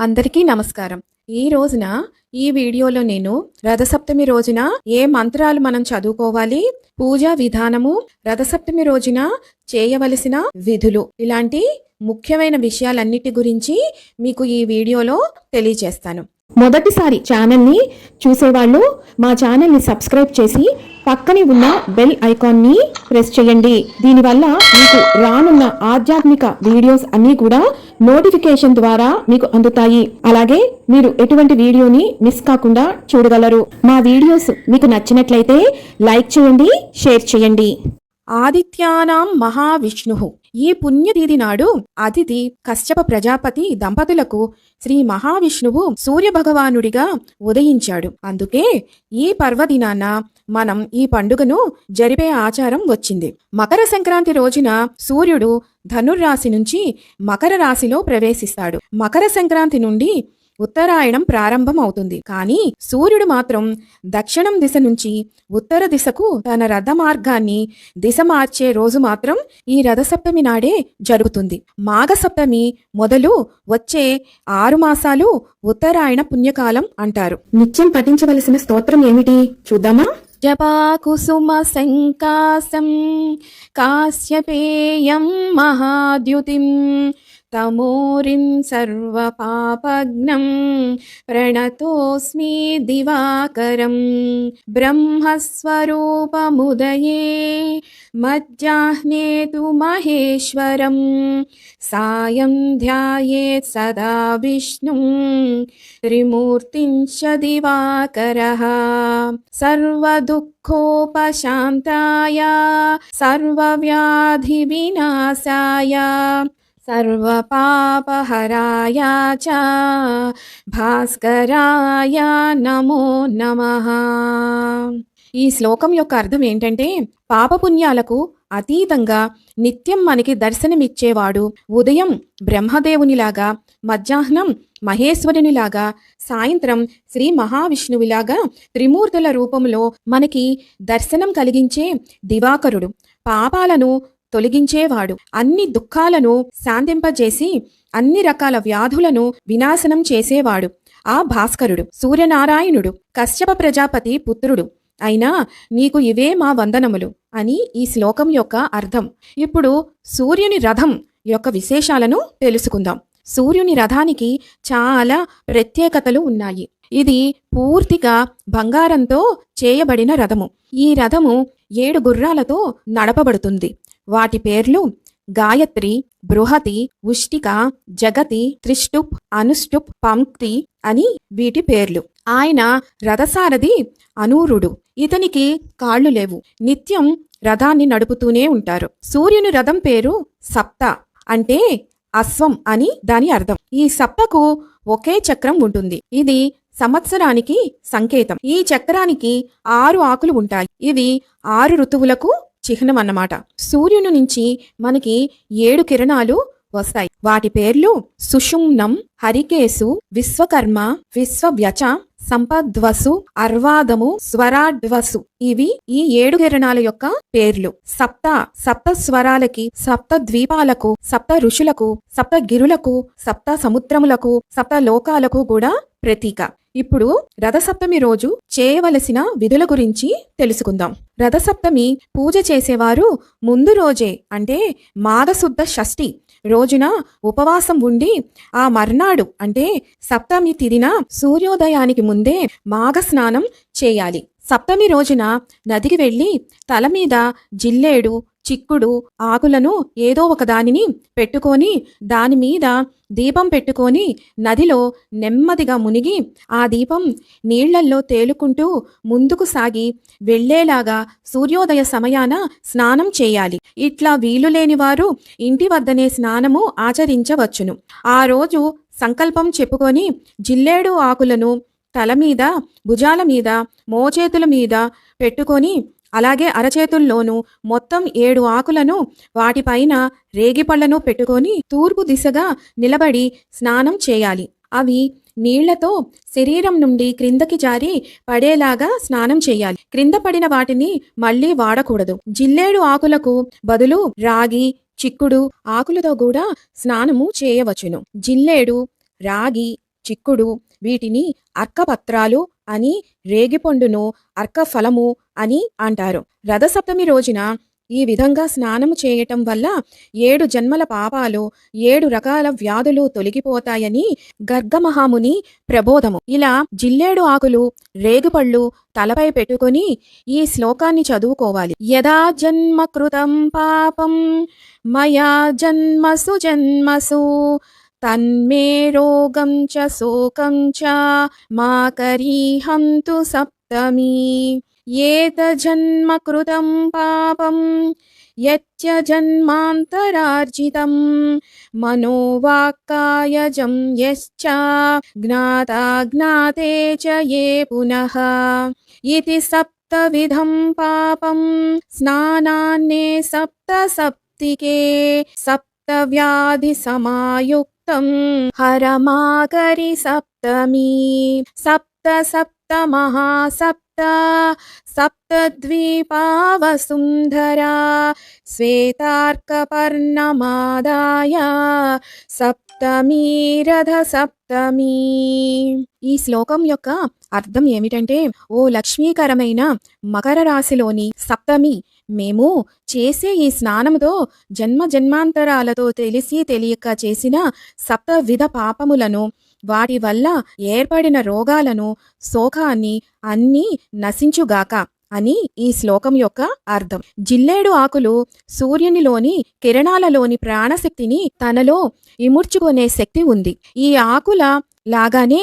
అందరికీ నమస్కారం. ఈ రోజున ఈ వీడియోలో నేను రథసప్తమి రోజున ఏ మంత్రాలు మనం చదువుకోవాలి పూజా విధానము రథసప్తమి రోజున చేయవలసిన విధులు ఇలాంటి ముఖ్యమైన విషయాలన్నిటి గురించి మీకు ఈ వీడియోలో తెలియజేస్తాను. మొదటిసారి ఛానల్ని చూసేవాళ్ళు మా ఛానల్ని సబ్స్క్రైబ్ చేసి పక్కనే ఉన్న బెల్ ఐకాన్ని ప్రెస్ చేయండి. దీనివల్ల మీకు రానున్న ఆధ్యాత్మిక వీడియోస్ అన్నీ కూడా నోటిఫికేషన్ ద్వారా మీకు అందుతాయి. అలాగే మీరు ఎటువంటి వీడియోని మిస్ కాకుండా చూడగలరు. మా వీడియోస్ మీకు నచ్చినట్లయితే లైక్ చేయండి షేర్ చేయండి. ఆదిత్యానాం మహావిష్ణు. ఈ పుణ్యతిథి నాడు అతిథి కశ్యప ప్రజాపతి దంపతులకు శ్రీ మహావిష్ణువు సూర్యభగవానుడిగా ఉదయించాడు. అందుకే ఈ పర్వదినాన మనం ఈ పండుగను జరిపే ఆచారం వచ్చింది. మకర సంక్రాంతి రోజున సూర్యుడు ధనుర్రాశి నుంచి మకర రాశిలో ప్రవేశిస్తాడు. మకర సంక్రాంతి నుండి ఉత్తరాయణం ప్రారంభం అవుతుంది కానీ సూర్యుడు మాత్రం దక్షిణం దిశ నుంచి ఉత్తర దిశకు తన రథ మార్గాన్ని దిశ మార్చే రోజు మాత్రం ఈ రథసప్తమి నాడే జరుగుతుంది. మాఘసప్తమి మొదలు వచ్చే ఆరు మాసాలు ఉత్తరాయణ పుణ్యకాలం అంటారు. నిత్యం పఠించవలసిన స్తోత్రం ఏమిటి? చూద్దామా? జపా కుసుమ సంకాసం కాశ్యపేయం మహాద్యుతిం తమోరిం సర్వపాపగ్నం ప్రణతోస్మి దివాకరం బ్రహ్మస్వరూపముదయే మధ్యాహ్నే తు మహేశ్వరం సాయం ధ్యాయేత్ సదా విష్ణుం త్రిమూర్తించ దివాకరः సర్వదుఃఖోపశాంతాయ సర్వవ్యాధివినాశాయ సర్వపాపహరాయ చ భాస్కరాయ నమో నమ ఈ శ్లోకం యొక్క అర్థం ఏంటంటే పాపపుణ్యాలకు అతీతంగా నిత్యం మనకి దర్శనమిచ్చేవాడు ఉదయం బ్రహ్మదేవునిలాగా మధ్యాహ్నం మహేశ్వరునిలాగా సాయంత్రం శ్రీ మహావిష్ణువులాగా త్రిమూర్తుల రూపంలో మనకి దర్శనం కలిగించే దివాకరుడు. పాపాలను తొలగించేవాడు. అన్ని దుఃఖాలను శాంతింపజేసి అన్ని రకాల వ్యాధులను వినాశనం చేసేవాడు. ఆ భాస్కరుడు సూర్యనారాయణుడు కశ్యప ప్రజాపతి పుత్రుడు. అయినా నీకు ఇవే మా వందనములు అని ఈ శ్లోకం యొక్క అర్థం. ఇప్పుడు సూర్యుని రథం యొక్క విశేషాలను తెలుసుకుందాం. సూర్యుని రథానికి చాలా ప్రత్యేకతలు ఉన్నాయి. ఇది పూర్తిగా బంగారంతో చేయబడిన రథము. ఈ రథము ఏడు గుర్రాలతో నడపబడుతుంది. వాటి పేర్లు గాయత్రి బృహతి ఉష్టిక జగతి త్రిష్టుప్ అనుష్టుప్ పంక్తి అని వీటి పేర్లు. ఆయన రథసారథి అనూరుడు. ఇతనికి కాళ్ళు లేవు. నిత్యం రథాన్ని నడుపుతూనే ఉంటారు. సూర్యుని రథం పేరు సప్త అంటే అశ్వం అని దాని అర్థం. ఈ సప్తకు ఒకే చక్రం ఉంటుంది. ఇది సంవత్సరానికి సంకేతం. ఈ చక్రానికి ఆరు ఆకులు ఉంటాయి. ఇవి ఆరు ఋతువులకు చిహ్నం అన్నమాట సూర్యుని నుంచి మనకి ఏడు కిరణాలు వస్తాయి. వాటి పేర్లు సుషుమ్నం హరికేసు విశ్వకర్మ విశ్వవ్యచ సంపద్వసు అర్వాదము స్వరాడ్వసు. ఇవి ఈ ఏడు కిరణాల యొక్క పేర్లు. సప్త సప్త స్వరాలకి సప్త ద్వీపాలకు సప్త ఋషులకు సప్త గిరులకు సప్త సముద్రములకు సప్త లోకాలకు కూడా ప్రతీక. ఇప్పుడు రథసప్తమి రోజు చేయవలసిన విధుల గురించి తెలుసుకుందాం. రథసప్తమి పూజ చేసేవారు ముందు రోజే అంటే మాఘశుద్ధ షష్ఠి రోజున ఉపవాసం ఉండి ఆ మర్నాడు అంటే సప్తమి తిదిన సూర్యోదయానికి ముందే మాఘ స్నానం చేయాలి. సప్తమి రోజున నదికి వెళ్ళి తల మీద జిల్లేడు చిక్కుడు ఆకులను ఏదో ఒకదానిని పెట్టుకొని దాని మీద దీపం పెట్టుకొని నదిలో నెమ్మదిగా మునిగి ఆ దీపం నీళ్ళల్లో తేలుకుంటూ ముందుకు సాగి వెళ్ళేలాగా సూర్యోదయ సమయాన స్నానం చేయాలి. ఇట్లా వీలు లేని వారు ఇంటి వద్దనే స్నానము ఆచరించవచ్చును. ఆ రోజు సంకల్పం చెప్పుకొని జిల్లేడు ఆకులను తల మీద భుజాల మీద మోచేతుల మీద పెట్టుకొని అలాగే అరచేతుల్లోనూ మొత్తం ఏడు ఆకులను వాటిపైన రేగిపళ్ళను పెట్టుకొని తూర్పు దిశగా నిలబడి స్నానం చేయాలి. అవి నీళ్ళతో శరీరం నుండి క్రిందకి జారి పడేలాగా స్నానం చేయాలి. క్రింద పడిన వాటిని మళ్ళీ వాడకూడదు. జిల్లేడు ఆకులకు బదులు రాగి చిక్కుడు ఆకులతో కూడా స్నానము చేయవచ్చును. జిల్లేడు రాగి చిక్కుడు వీటిని అర్కపత్రాలు అని రేగిపండును అర్కఫలము అని అంటారు. రథసప్తమి రోజున ఈ విధంగా స్నానము చేయటం వల్ల ఏడు జన్మల పాపాలు ఏడు రకాల వ్యాధులు తొలగిపోతాయని గర్గమహాముని ప్రబోధము. ఇలా జిల్లేడు ఆకులు రేగుపళ్ళు తలపై పెట్టుకొని ఈ శ్లోకాన్ని చదువుకోవాలి. యదా జన్మ కృతం పాపం మయా జన్మసు జన్మసు తన్మే రోగం చ శోకం చ మా కరీహంతు సప్తమి ఏతజన్మ కృతం పాపం యచ్చ జన్మాంతరార్జితం మనోవాక్కాయజం యశ్చ జ్ఞాతాజ్ఞాతే చ ఏ పునః ఇతి సప్తవిధం పాపం స్నానాన్నే సప్త సప్తికే సప్తవ్యాధి సమాయుక్తం హరమాకరి సప్తమి సప్త సప్త మహాసప్త సప్తద్వీపావసుంధరా శ్వేతార్కపర్ణమాదాయ సప్తమీ రథ సప్తమి ఈ శ్లోకం యొక్క అర్థం ఏమిటంటే ఓ లక్ష్మీకరమైన మకర రాశిలోని సప్తమి మేము చేసే ఈ స్నానముతో జన్మ జన్మాంతరాలతో తెలిసి తెలియక చేసిన సప్తవిధ పాపములను వాటి వల్ల ఏర్పడిన రోగాలను శోకాన్ని అన్నీ నశించుగాక అని ఈ శ్లోకం యొక్క అర్థం. జిల్లేడు ఆకులు సూర్యునిలోని కిరణాలలోని ప్రాణశక్తిని తనలో ఇముడ్చుకునే శక్తి ఉంది. ఈ ఆకుల లాగానే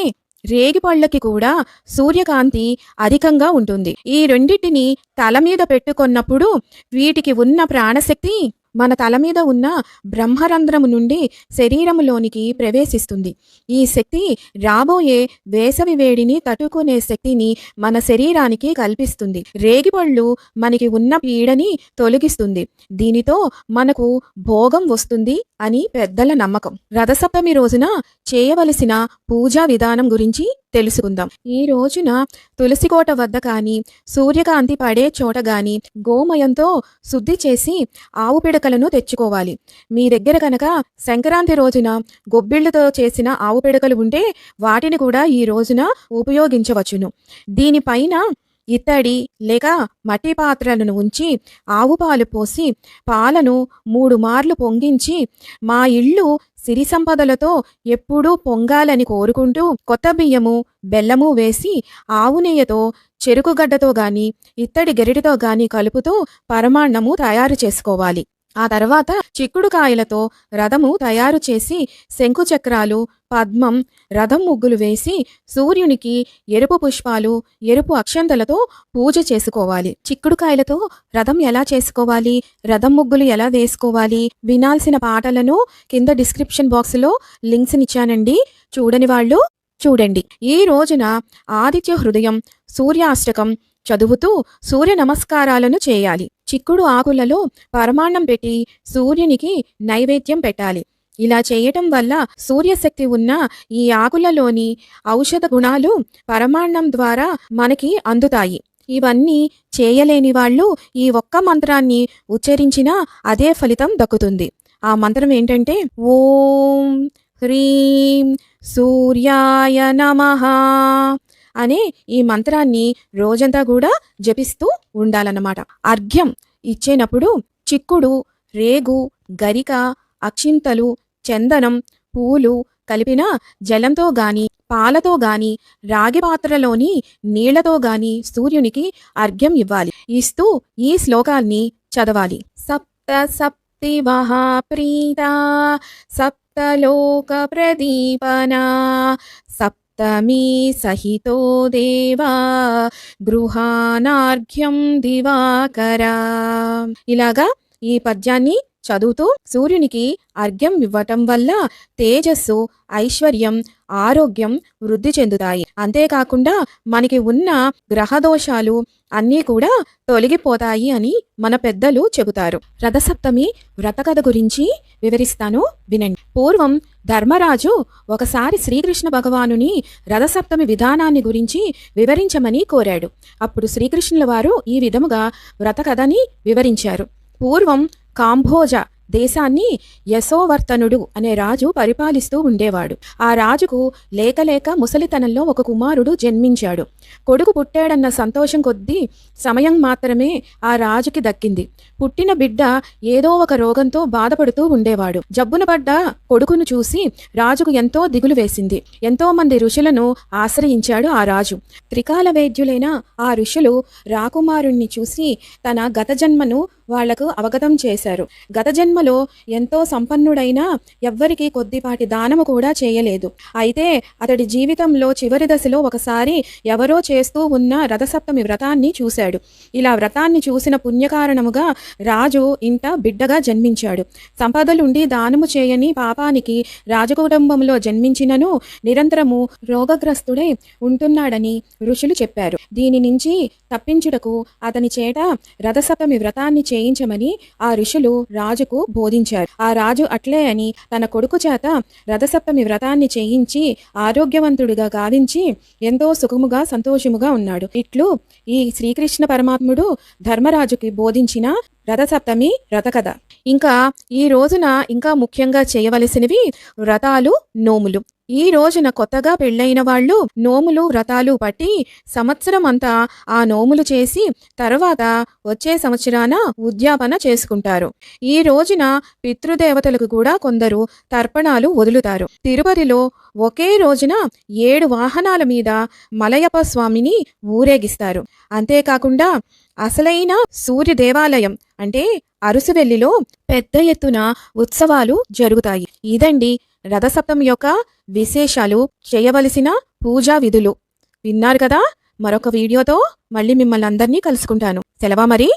రేగిపళ్ళకి కూడా సూర్యకాంతి అధికంగా ఉంటుంది. ఈ రెండింటిని తల మీద పెట్టుకున్నప్పుడు వీటికి ఉన్న ప్రాణశక్తి మన తల మీద ఉన్న బ్రహ్మరంధ్రము నుండి శరీరములోనికి ప్రవేశిస్తుంది. ఈ శక్తి రాబోయే వేసవి వేడిని తట్టుకునే శక్తిని మన శరీరానికి కల్పిస్తుంది. రేగిపళ్ళు మనకి ఉన్న పీడని తొలగిస్తుంది. దీనితో మనకు భోగం వస్తుంది అని పెద్దల నమ్మకం. రథసప్తమి రోజున చేయవలసిన పూజా విధానం గురించి తెలుసుకుందాం. ఈ రోజున తులసికోట వద్ద కానీ సూర్యకాంతి పడే చోట గాని గోమయంతో శుద్ధి చేసి ఆవు పిడకలను తెచ్చుకోవాలి. మీ దగ్గర కనుక సంక్రాంతి రోజున గొబ్బిళ్ళతో చేసిన ఆవు పిడకలు ఉంటే వాటిని కూడా ఈ రోజున ఉపయోగించవచ్చును. దీనిపైన ఇత్తడి లేక మట్టి పాత్రలను ఉంచి ఆవు పాలు పోసి పాలను మూడు మార్లు పొంగించి మా ఇల్లు సిరి సంపదలతో ఎప్పుడూ పొంగాలని కోరుకుంటూ కొత్త బియ్యము బెల్లము వేసి ఆవు నెయ్యతో చెరుకుగడ్డతో గాని ఇత్తడి గెరిటితో గాని కలుపుతూ పరమాన్నము తయారు చేసుకోవాలి. ఆ తర్వాత చిక్కుడుకాయలతో రథము తయారు చేసి శంకుచక్రాలు పద్మం రథం ముగ్గులు వేసి సూర్యునికి ఎరుపు పుష్పాలు ఎరుపు అక్షంతలతో పూజ చేసుకోవాలి. చిక్కుడుకాయలతో రథం ఎలా చేసుకోవాలి? రథం ముగ్గులు ఎలా వేసుకోవాలి? వినాల్సిన పాటలను కింద డిస్క్రిప్షన్ బాక్స్లో లింక్స్ ఇచ్చానండి చూడని వాళ్ళు చూడండి. ఈ రోజున ఆదిత్య హృదయం సూర్యాష్టకం చదువుతూ సూర్య నమస్కారాలను చేయాలి. చిక్కుడు ఆకులలో పరమాన్నం పెట్టి సూర్యునికి నైవేద్యం పెట్టాలి. ఇలా చేయటం వల్ల సూర్యశక్తి ఉన్న ఈ ఆకులలోని ఔషధ గుణాలు పరమాన్నం ద్వారా మనకి అందుతాయి. ఇవన్నీ చేయలేని వాళ్ళు ఈ ఒక్క మంత్రాన్ని ఉచ్చరించినా అదే ఫలితం దక్కుతుంది. ఆ మంత్రం ఏంటంటే ఓం హ్రీం సూర్యాయ నమ. అనే ఈ మంత్రాన్ని రోజంతా కూడా జపిస్తూ ఉండాలన్నమాట. అర్ఘ్యం ఇచ్చేటప్పుడు చిక్కుడు రేగు గరిక అక్షింతలు చందనం పూలు కలిపిన జలంతో గాని పాలతో గాని రాగి పాత్రలోని నీళ్ళతో గాని సూర్యునికి అర్ఘ్యం ఇవ్వాలి. ఇస్తూ ఈ శ్లోకాన్ని చదవాలి. సప్త సప్తి మహాప్రీత సప్తలోక ప్రదీపనా సప్తమీ సహితో దేవా గృహానార్ఘ్యం దివాకరా ఇలాగా ఈ పద్యాన్ని చదువుతూ సూర్యునికి అర్ఘ్యం ఇవ్వటం వల్ల తేజస్సు ఐశ్వర్యం ఆరోగ్యం వృద్ధి చెందుతాయి. అంతేకాకుండా మనకి ఉన్న గ్రహదోషాలు అన్నీ కూడా తొలగిపోతాయి అని మన పెద్దలు చెబుతారు. రథసప్తమి వ్రతకథ గురించి వివరిస్తాను వినండి. పూర్వం ధర్మరాజు ఒకసారి శ్రీకృష్ణ భగవానుని రథసప్తమి విధానాన్ని గురించి వివరించమని కోరాడు. అప్పుడు శ్రీకృష్ణుల వారు ఈ విధముగా వ్రతకథని వివరించారు. పూర్వం కాంభోజ దేశాన్ని యశోవర్తనుడు అనే రాజు పరిపాలిస్తూ ఉండేవాడు. ఆ రాజుకు లేక లేక ముసలితనంలో ఒక కుమారుడు జన్మించాడు. కొడుకు పుట్టాడన్న సంతోషం కొద్దీ సమయం మాత్రమే ఆ రాజుకి దక్కింది. పుట్టిన బిడ్డ ఏదో ఒక రోగంతో బాధపడుతూ ఉండేవాడు. జబ్బున పడ్డ కొడుకును చూసి రాజుకు ఎంతో దిగులు వేసింది. ఎంతో మంది ఋషులను ఆశ్రయించాడు ఆ రాజు. త్రికాల వైద్యులైన ఆ ఋషులు రాకుమారుణ్ణి చూసి తన గత జన్మను వాళ్ళకు అవగతం చేశారు. గత జన్మలో ఎంతో సంపన్నుడైనా ఎవ్వరికీ కొద్దిపాటి దానము కూడా చేయలేదు. అయితే అతడి జీవితంలో చివరి దశలో ఒకసారి ఎవరో చేస్తూ ఉన్న రథసప్తమి వ్రతాన్ని చూశాడు. ఇలా వ్రతాన్ని చూసిన పుణ్యకారణముగా రాజు ఇంట బిడ్డగా జన్మించాడు. సంపదలుండి దానము చేయని పాపానికి రాజకుటుంబంలో జన్మించినను నిరంతరము రోగగ్రస్తుడై ఉంటున్నాడని ఋషులు చెప్పారు. దీని నుంచి తప్పించుటకు అతని చేట రథసప్తమి వ్రతాన్ని చేయించమని ఆ ఋషులు రాజుకు బోధించారు. ఆ రాజు అట్లే అని తన కొడుకు చేత రథసప్తమి వ్రతాన్ని చేయించి ఆరోగ్యవంతుడిగా గావించి ఎంతో సుఖముగా సంతోషముగా ఉన్నాడు. ఇట్లు ఈ శ్రీకృష్ణ పరమాత్ముడు ధర్మరాజుకి బోధించిన రథసప్తమి రథకథ ఇంకా ఈ రోజున ఇంకా ముఖ్యంగా చేయవలసినవి వ్రతాలు నోములు. ఈ రోజున కొత్తగా పెళ్ళైన వాళ్ళు నోములు వ్రతాలు పట్టి సంవత్సరం అంతా ఆ నోములు చేసి తర్వాత వచ్చే సంవత్సరాన ఉద్యాపన చేసుకుంటారు. ఈ రోజున పితృదేవతలకు కూడా కొందరు తర్పణాలు వదులుతారు. తిరుపతిలో ఒకే రోజున ఏడు వాహనాల మీద మలయప్ప స్వామిని ఊరేగిస్తారు. అంతేకాకుండా అసలైన సూర్య దేవాలయం అంటే అరుసువెల్లిలో పెద్ద ఎత్తున ఉత్సవాలు జరుగుతాయి. ఇదండి రథసప్తమి యొక్క విశేషాలు. చేయవలసిన పూజా విధులు. విన్నారు కదా? మరొక వీడియోతో మళ్ళీ మిమ్మల్ని అందరినీ కలుసుకుంటాను. సెలవా మరి?